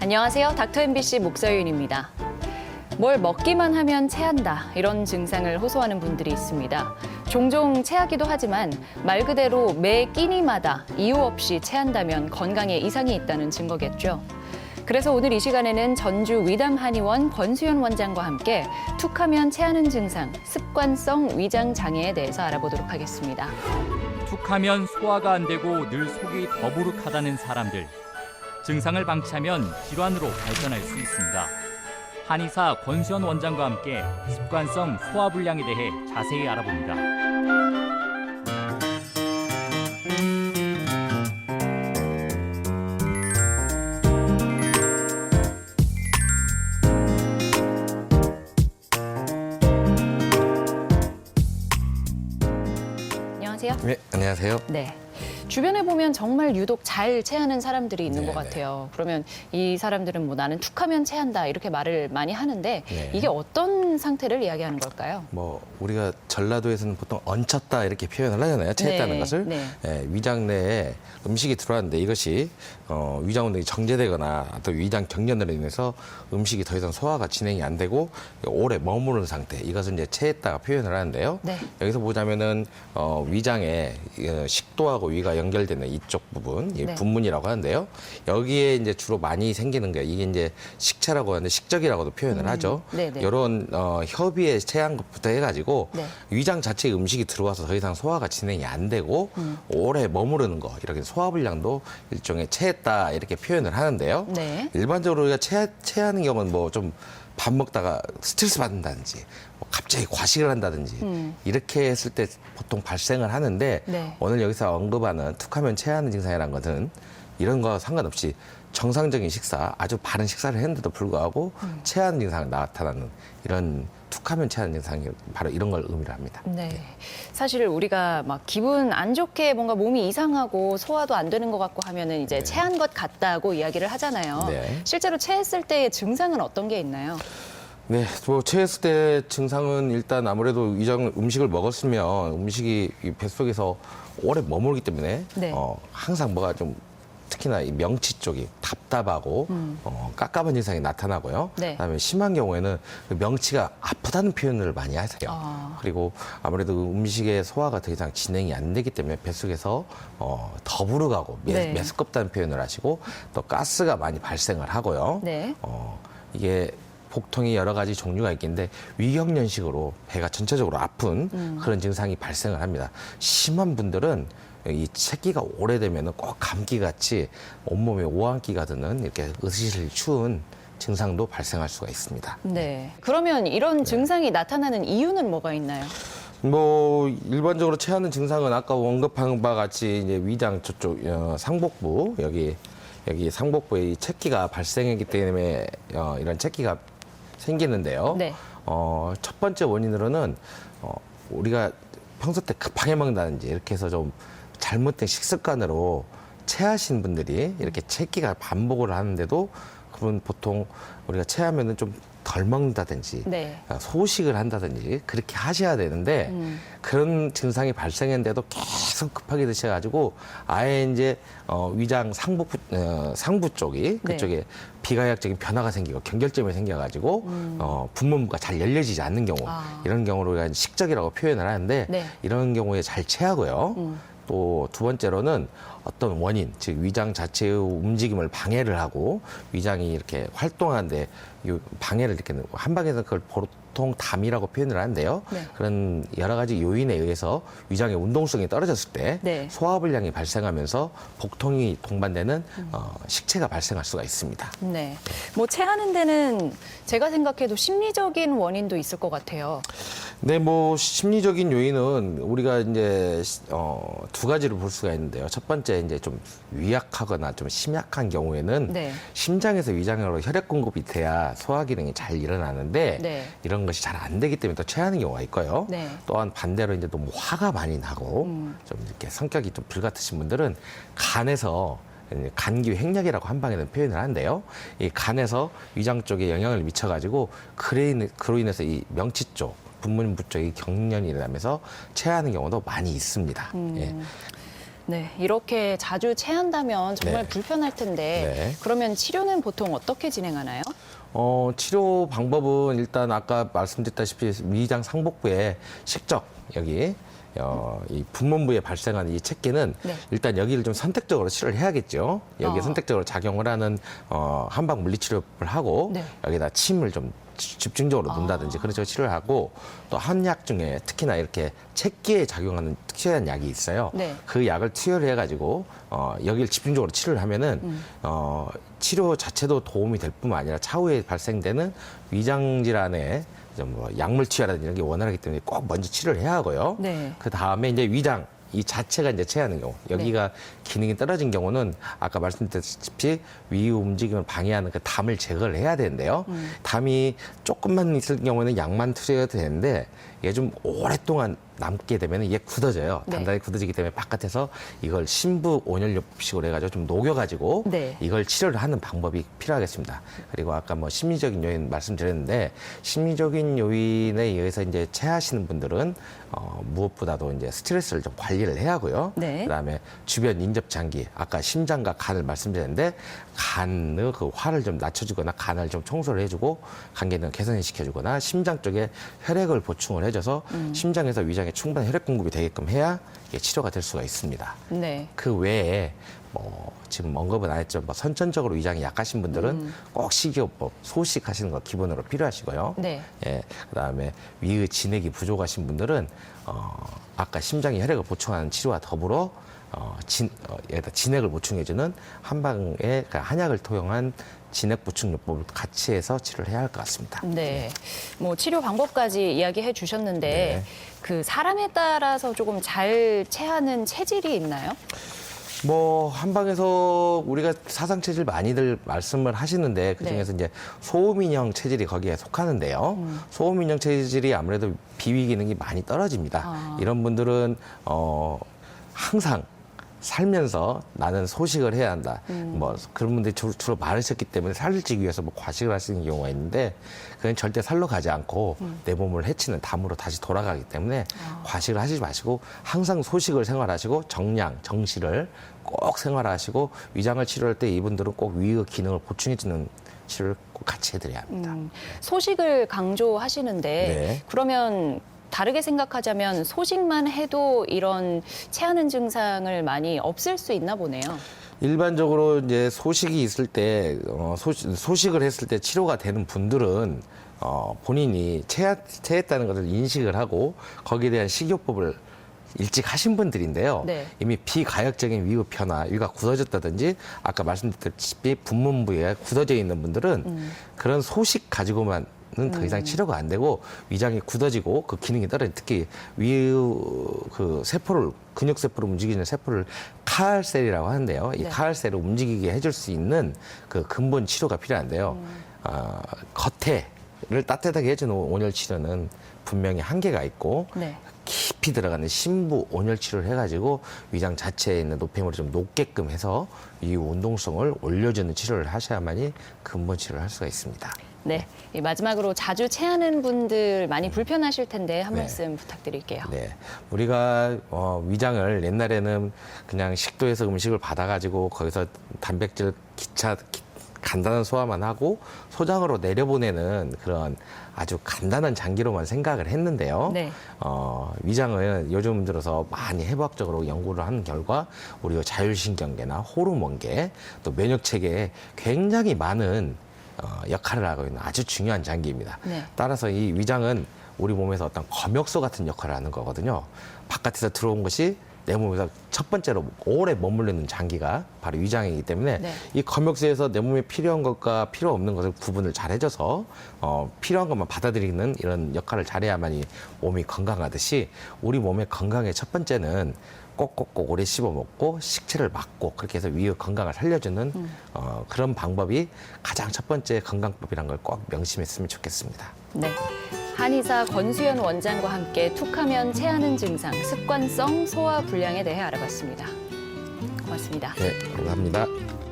안녕하세요. 닥터 MBC 목서윤입니다. 뭘 먹기만 하면 체한다 이런 증상을 호소하는 분들이 있습니다. 종종 체하기도 하지만 말 그대로 매 끼니마다 이유 없이 체한다면 건강에 이상이 있다는 증거겠죠. 그래서 오늘 이 시간에는 전주 위담 한의원 권수현 원장과 함께 툭하면 체하는 증상, 습관성 위장 장애에 대해서 알아보도록 하겠습니다. 툭하면 소화가 안 되고 늘 속이 더부룩하다는 사람들. 증상을 방치하면 질환으로 발전할 수 있습니다. 한의사 권수현 원장과 함께 습관성 소화 불량에 대해 자세히 알아봅니다. 안녕하세요. 네, 안녕하세요. 네. 주변에 보면 정말 유독 잘 체하는 사람들이 있는 것 네, 같아요. 그러면 이 사람들은 뭐 나는 툭하면 체한다 이렇게 말을 많이 하는데 네. 이게 어떤 상태를 이야기하는 걸까요? 뭐 우리가 전라도에서는 보통 얹혔다 이렇게 표현을 하잖아요. 체했다는 네, 것을 네. 예, 위장 내에 음식이 들어왔는데 이것이 어, 위장 운동이 정제되거나 또 위장 경련으로 인해서 음식이 더 이상 소화가 진행이 안 되고 오래 머무르는 상태 이것을 이제 체했다가 표현을 하는데요. 네. 여기서 보자면은 어, 위장에 어, 식도하고 위가 연결되는 이쪽 부분, 이 네. 분문이라고 하는데요. 여기에 이제 주로 많이 생기는 게 이게 이제 식체라고 하는데 식적이라고도 표현을 하죠. 음. 네네. 이런 어, 협의에 체한 것부터 해가지고 네. 위장 자체에 음식이 들어와서 더 이상 소화가 진행이 안 되고 음. 오래 머무르는 거 이렇게 소화불량도 일종의 체했다 이렇게 표현을 하는데요. 네. 일반적으로 우리가 체, 체하는 경우는 뭐좀 밥 먹다가 스트레스 받는다든지 뭐 갑자기 과식을 한다든지 음. 이렇게 했을 때 보통 발생을 하는데 네. 오늘 여기서 언급하는 툭하면 체하는 증상이라는 것은 이런 거 상관없이 정상적인 식사 아주 바른 식사를 했는데도 불구하고 음. 체하는 증상이 나타나는 이런 툭하면 체하는 증상이 바로 이런 걸 의미를 합니다. 네. 사실 우리가 막 기분 안 좋게 뭔가 몸이 이상하고 소화도 안 되는 것 같고 하면은 이제 네. 체한 것 같다고 이야기를 하잖아요. 네. 실제로 체했을 때의 증상은 어떤 게 있나요? 네, 뭐 체했을 때 증상은 일단 아무래도 위장 음식을 먹었으면 음식이 이 뱃속에서 오래 머물기 때문에 네. 어, 항상 뭐가 좀 특히나 이 명치 쪽이 답답하고 어, 깝깝한 증상이 나타나고요. 음. 네. 그다음에 심한 경우에는 그 명치가 아프다는 표현을 많이 하세요. 아. 그리고 아무래도 음식의 소화가 더 이상 진행이 안 되기 때문에 뱃속에서 어, 더부룩하고 매, 네. 메스껍다는 표현을 하시고 또 가스가 많이 발생을 하고요. 네. 어, 이게 복통이 여러 가지 종류가 있긴데 위경련식으로 배가 전체적으로 아픈 음. 그런 증상이 발생을 합니다. 심한 분들은 이 새끼가 오래되면 꼭 감기 같이 온몸에 오한기가 드는 이렇게 으스실 추운 증상도 발생할 수가 있습니다. 네. 그러면 이런 증상이 나타나는 이유는 뭐가 있나요? 뭐 일반적으로 체하는 증상은 아까 언급한 바 같이 이제 위장 저쪽 어, 상복부 여기 여기 상복부에 이 체기가 발생했기 때문에 어, 이런 체기가 생기는데요. 네. 어, 첫 번째 원인으로는 어, 우리가 평소 때 급하게 먹는다든지 이렇게 해서 좀 잘못된 식습관으로 체하신 분들이 이렇게 체기가 반복을 하는데도 그분 보통 우리가 체하면은 좀 덜 먹는다든지 네. 어, 소식을 한다든지 그렇게 하셔야 되는데 음. 그런 증상이 발생했는데도 계속 급하게 드셔가지고 아예 이제 어, 위장 상부 어, 상부 쪽이 네. 그쪽에 비가역적인 변화가 생기고 경결점이 생겨가지고 어, 분문부가 잘 열려지지 않는 경우 음. 아. 이런 경우를 우리가 식적이라고 표현을 하는데 네. 이런 경우에 잘 체하고요. 음. 또 두 번째로는 어떤 원인, 즉 위장 자체의 움직임을 방해를 하고 위장이 이렇게 활동하는데 이 방해를 이렇게 한 방에서 그걸 보통 담이라고 표현을 하는데요. 네. 그런 여러 가지 요인에 의해서 위장의 운동성이 떨어졌을 때 네. 소화불량이 발생하면서 복통이 동반되는 음. 어, 식체가 발생할 수가 있습니다. 네. 뭐 체하는 데는 제가 생각해도 심리적인 원인도 있을 것 같아요. 네, 뭐 심리적인 요인은 우리가 이제 어, 두 가지를 볼 수가 있는데요. 첫 번째 이제 좀 위약하거나 좀 심약한 경우에는 네. 심장에서 위장으로 혈액 공급이 돼야 소화 기능이 잘 일어나는데 네. 이런 것이 잘 안 되기 때문에 또 체하는 경우가 있고요. 네. 또한 반대로 이제 너무 화가 많이 나고 음. 좀 이렇게 성격이 좀 불같으신 분들은 간에서 간기 횡력이라고 한방에는 표현을 하는데요. 이 간에서 위장 쪽에 영향을 미쳐가지고 그로 인해서 이 명치 쪽 분문부 쪽이 경련이 일어나면서 체하는 경우도 많이 있습니다. 음. 예. 네, 이렇게 자주 체한다면 정말 네. 불편할 텐데 네. 그러면 치료는 보통 어떻게 진행하나요? 어, 치료 방법은 일단 아까 말씀드렸다시피 위장 상복부에 식적 여기 어, 이 분문부에 발생하는 이 체기는 네. 일단 여기를 좀 선택적으로 치료를 해야겠죠. 여기에 어. 선택적으로 작용을 하는 어, 한방 물리치료를 하고 네. 여기다 침을 좀 지- 집중적으로 놓는다든지 그런 식으로 치료를 하고 또 한 약 중에 특히나 이렇게 체기에 작용하는 특이한 약이 있어요. 네. 그 약을 투여를 해가지고 어, 여기를 집중적으로 치료를 하면은 음. 어, 치료 자체도 도움이 될 뿐만 아니라 차후에 발생되는 위장 질환에 좀뭐 약물 투여라든지 이런 게 원활하기 때문에 꼭 먼저 치료를 해야 하고요. 네. 그 다음에 이제 위장 이 자체가 이제 체하는 경우 여기가 기능이 떨어진 경우는 아까 말씀드렸다시피 위 움직임을 방해하는 그 담을 제거를 해야 되는데요. 음. 담이 조금만 있을 경우에는 약만 투여가 되는데 이게 좀 오랫동안 남게 되면 이게 굳어져요. 네. 단단히 굳어지기 때문에 바깥에서 이걸 신부 온열요법식으로 해가지고 좀 녹여가지고 네. 이걸 치료를 하는 방법이 필요하겠습니다. 그리고 아까 뭐 심리적인 요인 말씀드렸는데 심리적인 요인에 의해서 이제 체하시는 분들은 어, 무엇보다도 이제 스트레스를 좀 관리를 해야 하고요. 네. 그다음에 주변 인접 장기 아까 심장과 간을 말씀드렸는데 간의 그 화를 좀 낮춰주거나 간을 좀 청소를 해주고 간 기능 개선을 시켜주거나 심장 쪽에 혈액을 보충을 해줘서 음. 심장에서 위장 에 충분한 혈액 공급이 되게끔 해야 이게 치료가 될 수가 있습니다. 네. 그 외에 뭐 지금 언급은 안 했죠. 뭐 선천적으로 위장이 약하신 분들은 음. 꼭 식이요법 소식 하시는 거 기본으로 필요하시고요. 네. 예, 그다음에 위의 진액이 부족하신 분들은 어, 아까 심장에 혈액을 보충하는 치료와 더불어 어, 진, 어, 진액을 보충해주는 한방에 그 한약을 토용한 진액 보충요법을 같이 해서 치료를 해야 할 것 같습니다. 네. 뭐 치료 방법까지 이야기해 주셨는데 네. 그 사람에 따라서 조금 잘 체하는 체질이 있나요? 뭐 한방에서 우리가 사상 체질 많이들 말씀을 하시는데 그 중에서 이제 소음인형 체질이 거기에 속하는데요. 소음인형 체질이 아무래도 비위 기능이 많이 떨어집니다. 아. 이런 분들은 어 항상 살면서 나는 소식을 해야 한다. 뭐 그런 분들이 주로, 주로 많으셨기 때문에 살을 찌기 위해서 뭐 과식을 하시는 경우가 있는데 그건 절대 살로 가지 않고 내 몸을 해치는 담으로 다시 돌아가기 때문에 과식을 하시지 마시고 항상 소식을 생활하시고 정량, 정시를 꼭 생활하시고 위장을 치료할 때 이분들은 꼭 위의 기능을 보충해주는 치료를 꼭 같이 해드려야 합니다. 음, 소식을 강조하시는데 네. 그러면 다르게 생각하자면 소식만 해도 이런 체하는 증상을 많이 없앨 수 있나 보네요. 일반적으로 이제 소식이 있을 때 어, 소식, 소식을 했을 때 치료가 되는 분들은 어, 본인이 체하, 체했다는 것을 인식을 하고 거기에 대한 식이요법을 일찍 하신 분들인데요. 네. 이미 비가역적인 변화, 위가 굳어졌다든지 아까 말씀드렸다시피 분문부에 굳어져 있는 분들은 그런 소식 가지고만 더 이상 치료가 안 되고 위장이 굳어지고 그 기능이 떨어진 특히 위의 그 세포를 근육 세포를 움직이는 세포를 카알셀이라고 하는데요. 이 네. 카알셀을 움직이게 해줄 수 있는 그 근본 치료가 필요한데요. 아, 겉에를 따뜻하게 해주는 온열 치료는 분명히 한계가 있고 네. 깊이 들어가는 심부 온열 치료를 해가지고 위장 자체에 있는 노폐물을 좀 녹게끔 해서 이 운동성을 올려주는 치료를 하셔야만이 근본 치료를 할 수가 있습니다. 네. 이 마지막으로 자주 체하는 분들 많이 불편하실 텐데 한 네. 말씀 부탁드릴게요. 네, 우리가 어, 위장을 옛날에는 그냥 식도에서 음식을 받아가지고 거기서 단백질 기차 기- 간단한 소화만 하고 소장으로 내려보내는 그런 아주 간단한 장기로만 생각을 했는데요. 네. 어, 위장은 요즘 들어서 많이 해부학적으로 연구를 하는 결과 우리가 자율신경계나 호르몬계 또 면역체계에 굉장히 많은 어, 역할을 하고 있는 아주 중요한 장기입니다. 네. 따라서 이 위장은 우리 몸에서 어떤 검역소 같은 역할을 하는 거거든요. 바깥에서 들어온 것이 내 몸에서 첫 번째로 오래 머무르는 장기가 바로 위장이기 때문에 네. 이 검역소에서 내 몸에 필요한 것과 필요 없는 것을 구분을 잘 해줘서 어, 필요한 것만 받아들이는 이런 역할을 잘해야만이 몸이 건강하듯이 우리 몸의 건강의 첫 번째는 꼭꼭꼭 오래 씹어 먹고 식체를 막고 그렇게 해서 위의 건강을 살려주는 어, 그런 방법이 가장 첫 번째 건강법이란 걸꼭 명심했으면 좋겠습니다. 네. 한의사 권수연 원장과 함께 툭하면 체하는 증상, 습관성 소화 불량에 대해 알아봤습니다. 고맙습니다. 네, 감사합니다.